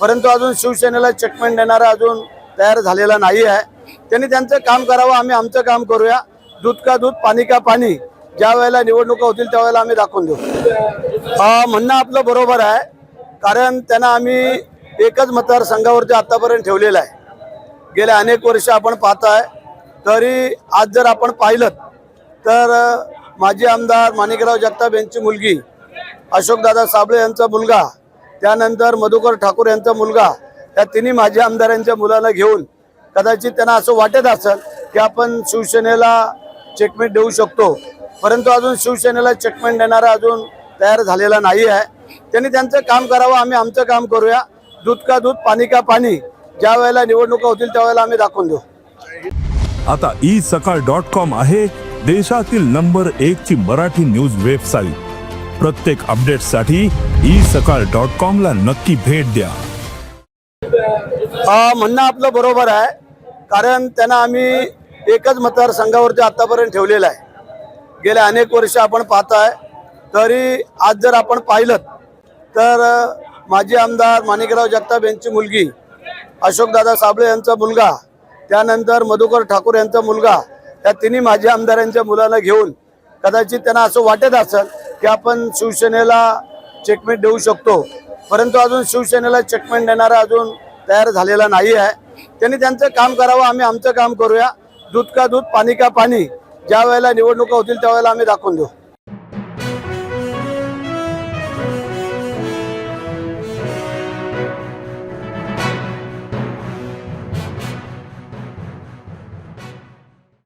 परंतु अजून शिवसेनेला चेकमेंट देणारा अजून तयार झालेला नाही आहे. त्यांनी त्यांचं काम करावं आम्ही आमचं काम करूया. दूध का दूध पाणी का पाणी ज्या वेळेला निवडणुका होतील त्यावेळेला आम्ही दाखवून देऊ. म्हणणं आपलं बरोबर आहे. कारण त्यांना आम्ही एकच मतदारसंघावरती आतापर्यंत ठेवलेलं आहे. गेल्या अनेक वर्ष आपण पाहत आहे तरी आज जर आपण पाहिलं तर माजी आमदार माणिकराव जगताप यांची मुलगी अशोकदादा साबळे यांचा मुलगा त्यानंतर मधुकर ठाकूर यांचा मुलगा त्या तिन्ही माजी आमदारांच्या मुलाला घेऊन कदाचित त्यांना असं वाटत असेल की आपण शिवसेनेला चेकमेंट देऊ शकतो. परंतु अजून शिवसेनेला चेकमेंट देणारा अजून तयार झालेला नाही आहे. त्यांनी त्यांचं काम करावं आम्ही आमचं काम करूया. दूध का दूध पाणी का पाणी. ज्या वेळेला निवडणुका होतील त्यावेळेला आम्ही दाखवून देऊ. आता ई सकाळ डॉट कॉम आहे देशातील नंबर एक ची मराठी न्यूज वेबसाईट प्रत्येक अपडेटसाठी ई सकाळ डॉट कॉमला नक्की भेट द्या. म्हणणं आपलं बरोबर आहे. कारण त्यांना आम्ही एकच मतदारसंघावरती आतापर्यंत ठेवलेलं आहे. गेल्या अनेक वर्ष आपण पाहताय. तरी आज जर आपण पाहिलं तर माजी आमदार माणिकराव जगताप यांची मुलगी अशोकदादा साबळे यांचा मुलगा त्यानंतर मधुकर ठाकूर यांचा मुलगा या तिन्ही माजी आमदारांच्या मुलाला घेऊन कदाचित त्यांना असं वाटत असेल की आपण शिवसेनेला चेकमेंट देऊ शकतो. परंतु अजून शिवसेनेला चेकमेंट देणारा अजून तयार झालेला नाही आहे. त्यांनी त्यांचं काम करावं आम्ही आमचं काम करूया. दूध का दूध पाणी का पाणी. ज्या वेळेला निवडणुका होतील त्यावेळेला आम्ही दाखवून देऊ.